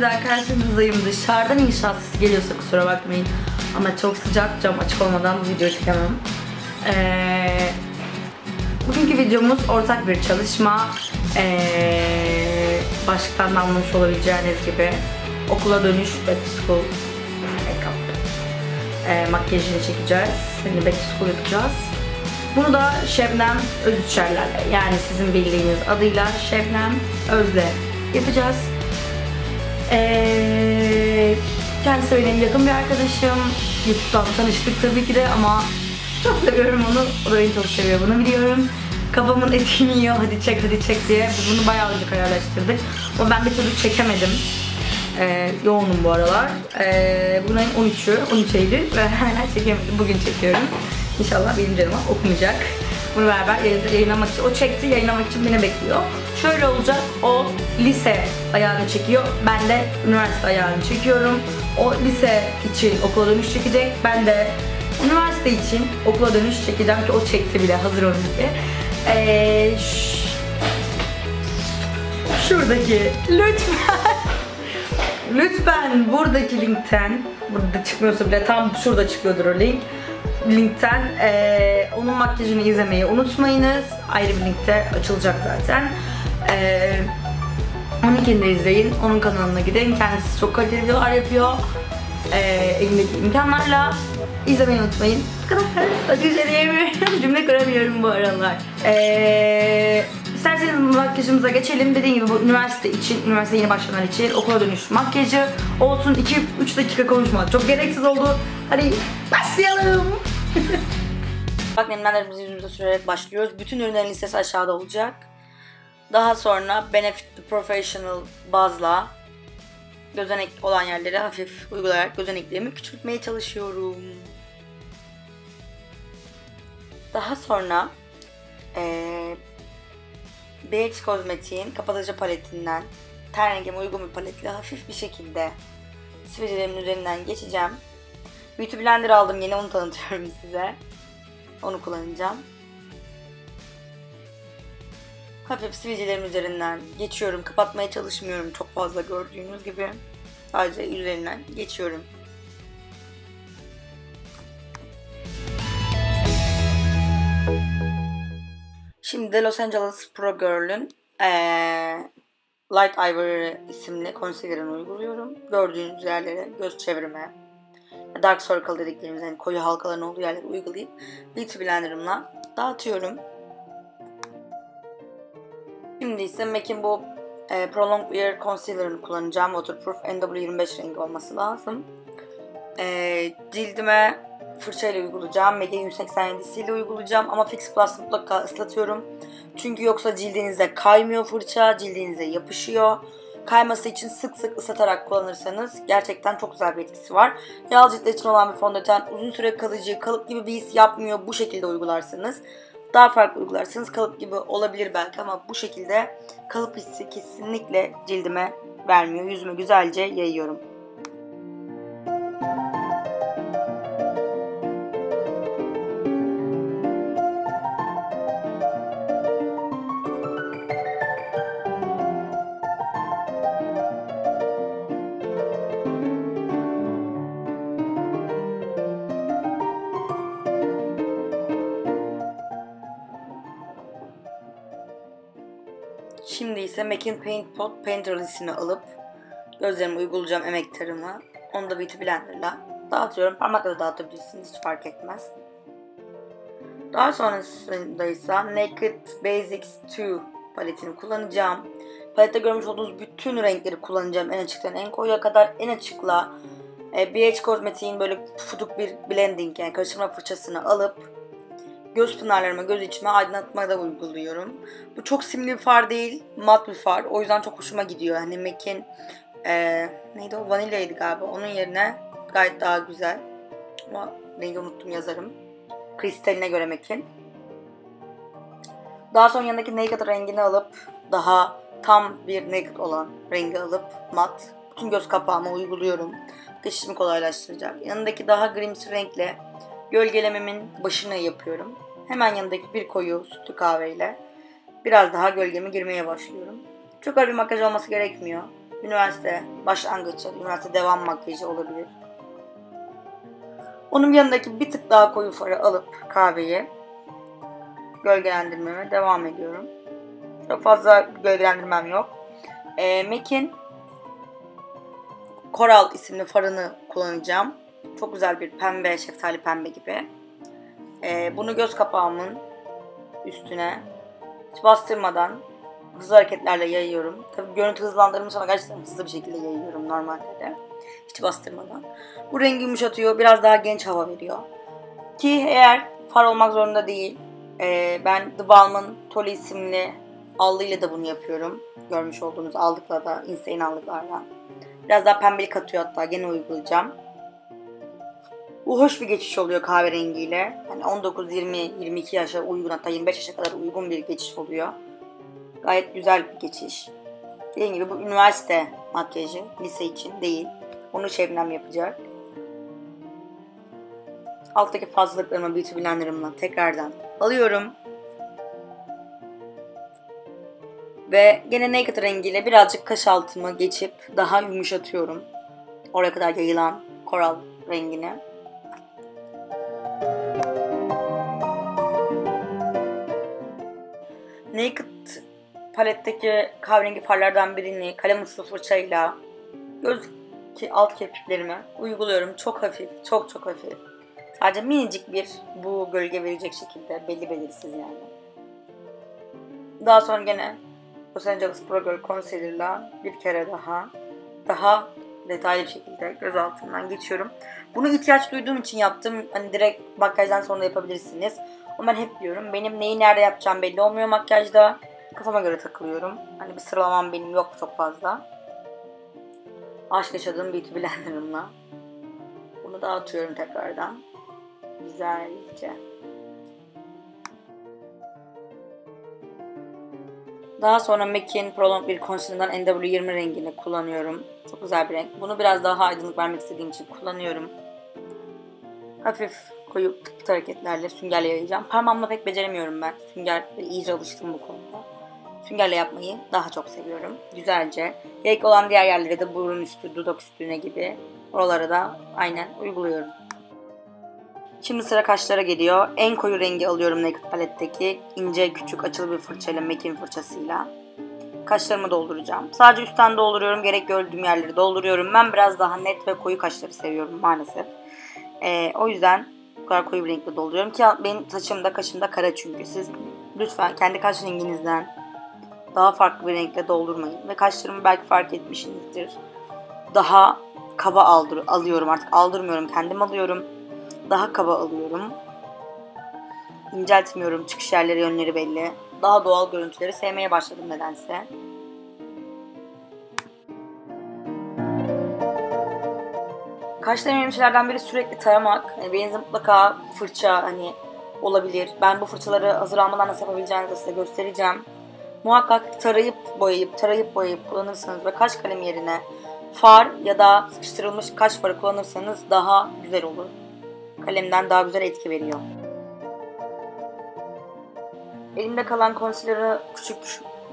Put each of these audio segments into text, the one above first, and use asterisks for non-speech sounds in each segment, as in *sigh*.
daha karşınızdayım. Dışarıdan inşaat sesi geliyorsa kusura bakmayın. Ama çok sıcak cam açık olmadan bu videoyu çekemem. Ee, bugünkü videomuz ortak bir çalışma. Ee, başlıktan da anlamış olabileceğiniz gibi okula dönüş back to school make-up. Ee, makyajını çekeceğiz. Şimdi back to school yapacağız. Bunu da Şebnem Özüçerler'le yani sizin bildiğiniz adıyla Şebnem Öz'le yapacağız. Ee, kendisi benim yakın bir arkadaşım. YouTube'dan tanıştık tabii ki de ama çok seviyorum onu. O da beni çok seviyor bunu biliyorum. Kafamın etini yiyor hadi çek hadi çek diye. Biz bunu bayağı önce kararlaştırdık. Ama ben bir türlü çekemedim. Ee, yoğunum bu aralar. Ee, ayın 13'ü, 13 Eylül ve *laughs* hala çekemedim. Bugün çekiyorum. İnşallah benim canıma okumayacak. Bunu beraber yayınlamak için, o çekti yayınlamak için beni bekliyor. Şöyle olacak, o lise ayağını çekiyor, ben de üniversite ayağını çekiyorum. O lise için okula dönüş çekecek, ben de üniversite için okula dönüş çekeceğim ki o çekti bile, hazır onun gibi. Ee, şuradaki lütfen Lütfen buradaki linkten, burada çıkmıyorsa bile tam şurada çıkıyordur o link. Linkten eee, onun makyajını izlemeyi unutmayınız. Ayrı bir linkte açılacak zaten. Eee onunkini de izleyin. Onun kanalına gidin. Kendisi çok kaliteli videolar yapıyor. Eee elindeki imkanlarla izlemeyi unutmayın. Bu kadar. Başka şey diyemiyorum. Cümle kuramıyorum bu aralar. Eee İsterseniz makyajımıza geçelim. Dediğim gibi bu üniversite için, üniversite yeni başlayanlar için okula dönüş makyajı olsun. 2-3 dakika konuşmak çok gereksiz oldu. Hadi başlayalım. *laughs* Bak nemlendirmemizi yüzümüze sürerek başlıyoruz. Bütün ürünlerin listesi aşağıda olacak. Daha sonra Benefit the Professional bazla gözenek olan yerlere hafif uygulayarak gözeneklerimi küçültmeye çalışıyorum. Daha sonra eee BH Kozmetik'in kapatıcı paletinden ten rengime uygun bir paletle hafif bir şekilde sivilcelerimin üzerinden geçeceğim. Beauty Blender aldım yine onu tanıtıyorum *laughs* size. Onu kullanacağım. Hafif sivilcelerim üzerinden geçiyorum. Kapatmaya çalışmıyorum çok fazla gördüğünüz gibi. Sadece üzerinden geçiyorum. Şimdi Los Angeles Pro Girl'ün eee, Light Ivory isimli concealer'ını uyguluyorum. Gördüğünüz yerlere göz çevrime, dark circle dediklerimiz yani koyu halkaların olduğu yerlere uygulayıp Beauty Blender'ımla dağıtıyorum. Şimdi ise MAC'in bu e, Prolonged Wear Concealer'ını kullanacağım. Waterproof NW25 rengi olması lazım. E, cildime fırçayla uygulayacağım. Mega 187 ile uygulayacağım. Ama Fix Plus mutlaka ıslatıyorum. Çünkü yoksa cildinize kaymıyor fırça. Cildinize yapışıyor. Kayması için sık sık ıslatarak kullanırsanız gerçekten çok güzel bir etkisi var. Yağlı ciltler için olan bir fondöten uzun süre kalıcı, kalıp gibi bir his yapmıyor. Bu şekilde uygularsanız. Daha farklı uygularsanız kalıp gibi olabilir belki ama bu şekilde kalıp hissi kesinlikle cildime vermiyor. Yüzüme güzelce yayıyorum. MAC'in Paint Pot Painter listesini alıp gözlerime uygulayacağım emek tarımı. Onu da Beauty Blender'la dağıtıyorum. Parmakla da dağıtabilirsiniz hiç fark etmez. Daha sonrasında ise Naked Basics 2 paletini kullanacağım. Palette görmüş olduğunuz bütün renkleri kullanacağım. En açıktan en koyuya kadar en açıkla e, BH Kozmetik'in böyle fuduk bir blending yani karıştırma fırçasını alıp göz pınarlarıma, göz içime aydınlatma da uyguluyorum. Bu çok simli bir far değil, mat bir far. O yüzden çok hoşuma gidiyor. Hani MAC'in e, neydi o? Vanilyaydı galiba. Onun yerine gayet daha güzel. Ama rengi unuttum yazarım. Kristaline göre MAC'in. Daha sonra yanındaki Naked rengini alıp daha tam bir Naked olan rengi alıp mat bütün göz kapağıma uyguluyorum. Geçişimi kolaylaştıracak. Yanındaki daha grimsi renkle gölgelememin başına yapıyorum. Hemen yanındaki bir koyu sütlü kahveyle biraz daha gölgeme girmeye başlıyorum. Çok ağır bir makyaj olması gerekmiyor. üniversite da üniversite devam makyajı olabilir. Onun yanındaki bir tık daha koyu farı alıp kahveyi gölgelendirmeme devam ediyorum. Çok fazla gölgelendirmem yok. E, MAC'in Coral isimli farını kullanacağım. Çok güzel bir pembe, şeftali pembe gibi. E, bunu göz kapağımın üstüne hiç bastırmadan hızlı hareketlerle yayıyorum. Tabii görüntü hızlandırımı sonra gerçekten hızlı bir şekilde yayıyorum normalde de. Hiç bastırmadan. Bu rengi yumuşatıyor. Biraz daha genç hava veriyor. Ki eğer far olmak zorunda değil. Ee, ben The Balm'ın Tolly isimli allıyla da bunu yapıyorum. Görmüş olduğunuz aldıkla da, Insane aldıklarla. Biraz daha pembelik atıyor hatta. Gene uygulayacağım. Bu hoş bir geçiş oluyor kahverengiyle. Yani 19, 20, 22 yaşa uygun hatta 25 yaşa kadar uygun bir geçiş oluyor. Gayet güzel bir geçiş. Dediğim gibi bu üniversite makyajı. Lise için değil. Onu Şebnem yapacak. Alttaki fazlalıklarımı Beauty Blender'ımla tekrardan alıyorum. Ve gene Naked rengiyle birazcık kaş altımı geçip daha yumuşatıyorum. Oraya kadar yayılan koral rengini. Naked paletteki kahverengi farlardan birini kalem uçlu fırçayla göz ki alt kirpiklerime uyguluyorum. Çok hafif, çok çok hafif. Sadece minicik bir bu gölge verecek şekilde belli belirsiz yani. Daha sonra gene Los Angeles Pro Girl Concealer'la bir kere daha daha detaylı bir şekilde göz altından geçiyorum. Bunu ihtiyaç duyduğum için yaptım. Hani direkt makyajdan sonra yapabilirsiniz. Ama ben hep diyorum benim neyi nerede yapacağım belli olmuyor makyajda. Kafama göre takılıyorum. Hani bir sıralamam benim yok çok fazla. Aşk yaşadığım Beauty Blender'ımla. Bunu dağıtıyorum tekrardan. Güzelce. Daha sonra MAC'in Prolong bir Concealer'dan NW20 rengini kullanıyorum. Çok güzel bir renk. Bunu biraz daha aydınlık vermek istediğim için kullanıyorum. Hafif koyu pıt hareketlerle süngerle yayacağım. Parmağımla pek beceremiyorum ben. Sünger iyice alıştım bu konuda. Süngerle yapmayı daha çok seviyorum. Güzelce. Yayık olan diğer yerlere de burun üstü, dudak üstüne gibi. Oralara da aynen uyguluyorum. Şimdi sıra kaşlara geliyor. En koyu rengi alıyorum Naked paletteki. ince küçük açılı bir fırçayla, Mac'in fırçasıyla. Kaşlarımı dolduracağım. Sadece üstten dolduruyorum. Gerek gördüğüm yerleri dolduruyorum. Ben biraz daha net ve koyu kaşları seviyorum maalesef. Ee, o yüzden bu kadar koyu bir renkle dolduruyorum ki benim saçım da kaşım da kara çünkü. Siz lütfen kendi kaş renginizden daha farklı bir renkle doldurmayın. Ve kaşlarımı belki fark etmişsinizdir. Daha kaba aldır alıyorum artık. Aldırmıyorum. Kendim alıyorum. Daha kaba alıyorum. İnceltmiyorum. Çıkış yerleri yönleri belli. Daha doğal görüntüleri sevmeye başladım nedense. Kaşlarım önemli şeylerden biri sürekli taramak. Yani benim mutlaka fırça hani olabilir. Ben bu fırçaları hazır almadan nasıl yapabileceğinizi size göstereceğim. Muhakkak tarayıp boyayıp tarayıp boyayıp kullanırsanız ve kaş kalemi yerine far ya da sıkıştırılmış kaş farı kullanırsanız daha güzel olur. Kalemden daha güzel etki veriyor. Elimde kalan concealer'ı küçük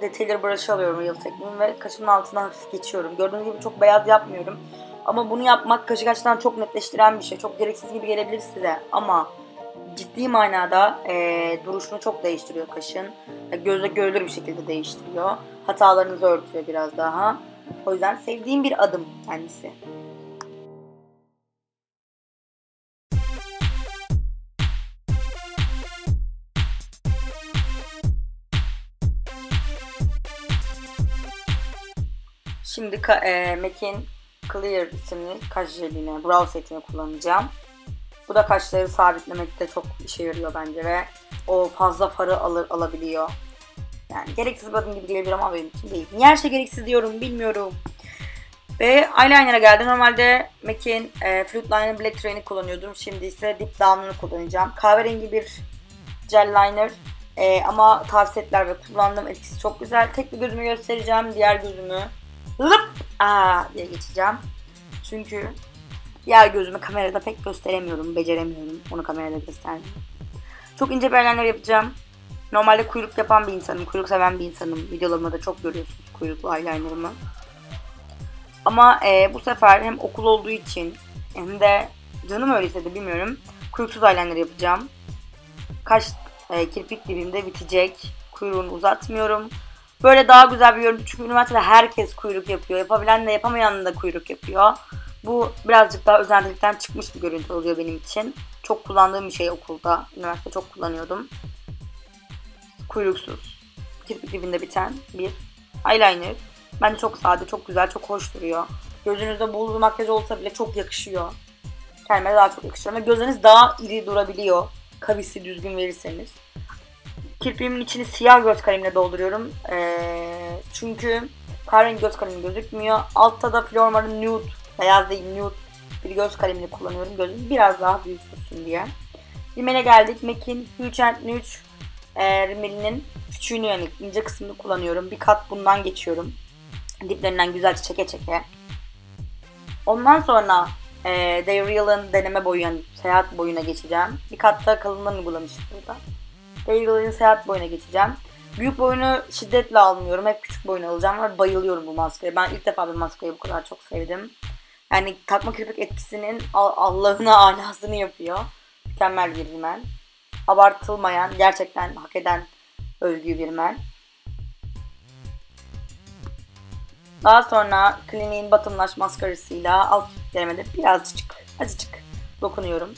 detailer brush'ı alıyorum Real Technique'in ve kaşımın altına hafif geçiyorum. Gördüğünüz gibi çok beyaz yapmıyorum. Ama bunu yapmak kaşı gerçekten çok netleştiren bir şey. Çok gereksiz gibi gelebilir size ama ciddi manada e, duruşunu çok değiştiriyor kaşın. E, gözle görülür bir şekilde değiştiriyor. Hatalarınızı örtüyor biraz daha. O yüzden sevdiğim bir adım kendisi. Şimdi e, MAC'in Clear isimli kaş jelini, brow setini kullanacağım. Bu da kaşları sabitlemekte çok işe yarıyor bence ve o fazla farı alır, alabiliyor. Yani gereksiz bir adım gibi gelebilir ama benim için değil. Niye her şey gereksiz diyorum bilmiyorum. Ve eyeliner'a geldi. Normalde MAC'in e, Fruit Liner Black Train'i kullanıyordum. Şimdi ise Dip Down'unu kullanacağım. Kahverengi bir gel liner. E, ama tavsiyeler ve kullandığım etkisi çok güzel. Tek bir gözümü göstereceğim. Diğer gözümü lıp aa diye geçeceğim. Çünkü diğer gözümü kamerada pek gösteremiyorum, beceremiyorum. Onu kamerada gösterdim. Çok ince bir eyeliner yapacağım. Normalde kuyruk yapan bir insanım, kuyruk seven bir insanım. Videolarımda da çok görüyorsunuz kuyruklu eyelinerımı. Ama e, bu sefer hem okul olduğu için hem de canım öyle istedi bilmiyorum. Kuyruksuz eyeliner yapacağım. Kaş e, kirpik dibimde bitecek. Kuyruğunu uzatmıyorum. Böyle daha güzel bir görüntü çünkü üniversitede herkes kuyruk yapıyor. Yapabilen de yapamayan da kuyruk yapıyor. Bu birazcık daha özellikten çıkmış bir görüntü oluyor benim için. Çok kullandığım bir şey okulda. Üniversite çok kullanıyordum. Kuyruksuz. Kirpik dibinde biten bir eyeliner. Bence çok sade, çok güzel, çok hoş duruyor. Gözünüzde bol bir makyaj olsa bile çok yakışıyor. Kendime daha çok yakışıyor. Ve gözleriniz daha iri durabiliyor. Kavisi düzgün verirseniz. Kirpiğimin içini siyah göz kalemle dolduruyorum. Ee, çünkü kahverengi göz kalemi gözükmüyor. Altta da Flormar'ın nude, beyaz değil nude bir göz kalemini kullanıyorum. Gözüm biraz daha büyük tutsun diye. Rimele geldik. MAC'in Huge and Nude e, rimelinin küçüğünü yani ince kısmını kullanıyorum. Bir kat bundan geçiyorum. Diplerinden güzelce çeke çeke. Ondan sonra e, They Real'ın deneme boyu yani seyahat boyuna geçeceğim. Bir kat da kalınlığını uygulamışım burada. Real'ın seyahat boyuna geçeceğim. Büyük boyunu şiddetle almıyorum. Hep küçük boyunu alacağım ve bayılıyorum bu maskeye. Ben ilk defa bir maskeyi bu kadar çok sevdim. Yani takma kirpik etkisinin Allah'ına alasını yapıyor. Mükemmel bir rimel. Abartılmayan, gerçekten hak eden özgü bir rimel. Daha sonra Clinique'in Bottomlash maskarasıyla alt denemede birazcık, azıcık dokunuyorum.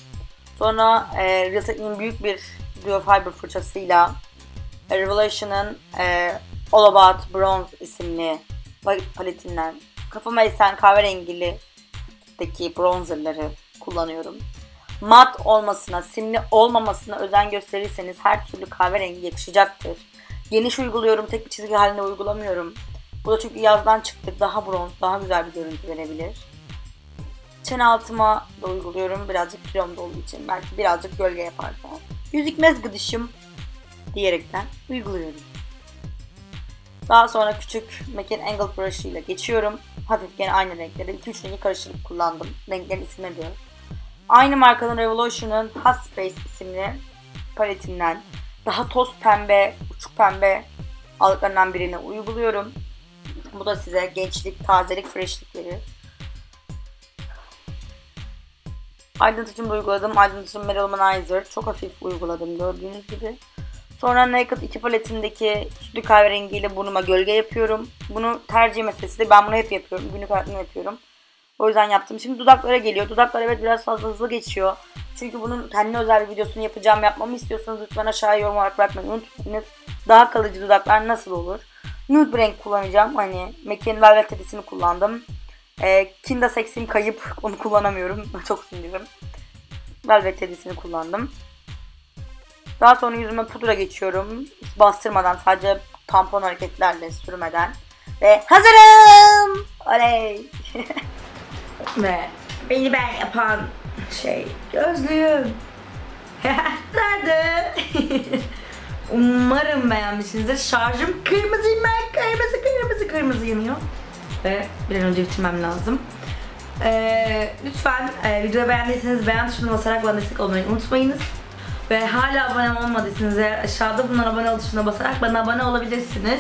Sonra e, Real büyük bir Duo Fiber fırçasıyla Revelation'ın e, All About Bronze isimli paletinden kafama esen kahverengili deki bronzerları kullanıyorum. Mat olmasına, simli olmamasına özen gösterirseniz her türlü kahverengi yakışacaktır. Geniş uyguluyorum, tek bir çizgi halinde uygulamıyorum. Bu da çünkü yazdan çıktık. Daha bronz, daha güzel bir görüntü verebilir. Çene altıma da uyguluyorum. Birazcık kilomda olduğu için. Belki birazcık gölge yapar. Yüz ikmez gıdışım diyerekten uyguluyorum. Daha sonra küçük MAC'in Angle Brush ile geçiyorum. Hafif gene aynı renkleri 2-3 rengi karıştırıp kullandım. Renklerin ismini diyorum. Aynı markanın Revolution'ın Hot Space isimli paletinden daha toz pembe, uçuk pembe aldıklarından birini uyguluyorum. Bu da size gençlik, tazelik, freshlik Aydınlatıcımı uyguladım. Aydınlatıcım Melalomanizer. Çok hafif uyguladım gördüğünüz gibi. Sonra Naked 2 paletindeki sütlü kahverengiyle burnuma gölge yapıyorum. Bunu tercih meselesi de ben bunu hep yapıyorum. Günlük hayatımda yapıyorum. O yüzden yaptım. Şimdi dudaklara geliyor. Dudaklar evet biraz fazla hızlı geçiyor. Çünkü bunun kendi özel bir videosunu yapacağım. Yapmamı istiyorsanız lütfen aşağıya yorum olarak bırakmayın. Unutmayınız. Daha kalıcı dudaklar nasıl olur? Nude renk kullanacağım. Hani MAC'in Velvet Teddy'sini kullandım. E, Kinda Sex'im kayıp. Onu kullanamıyorum. *laughs* Çok sinirim. Velvet Teddy'sini kullandım. Daha sonra yüzüme pudra geçiyorum. Bastırmadan sadece tampon hareketlerle sürmeden. Ve hazırım! Oley! *laughs* Ve beni ben yapan şey gözlüğüm. *laughs* Nerede? Umarım beğenmişsinizdir. Şarjım kırmızıyım ben. Kırmızı kırmızı kırmızı yanıyor. Ve bir an önce bitirmem lazım. Ee, lütfen e, videoyu beğendiyseniz beğen tuşuna basarak bana destek olmayı unutmayınız. Ve hala abone olmadıysanız eğer aşağıda bulunan abone ol tuşuna basarak bana abone olabilirsiniz.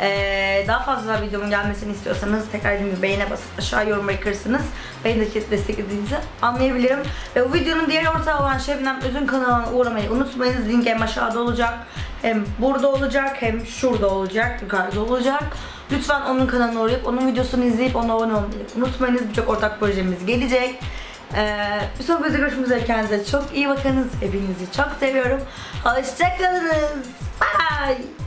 Ee, daha fazla videomun gelmesini istiyorsanız tekrar dediğim gibi beğene basıp aşağı yorum bırakırsanız beni de desteklediğinizi anlayabilirim. Ve bu videonun diğer ortağı olan Şebnem Özün kanalına uğramayı unutmayınız. Link hem aşağıda olacak, hem burada olacak, hem şurada olacak, yukarıda olacak. Lütfen onun kanalına uğrayıp onun videosunu izleyip ona abone olmayı unutmayınız. Birçok ortak projemiz gelecek. Ee, bir sonraki videoda görüşmek üzere. Kendinize çok iyi bakınız. Hepinizi çok seviyorum. Hoşçakalınız. Bye.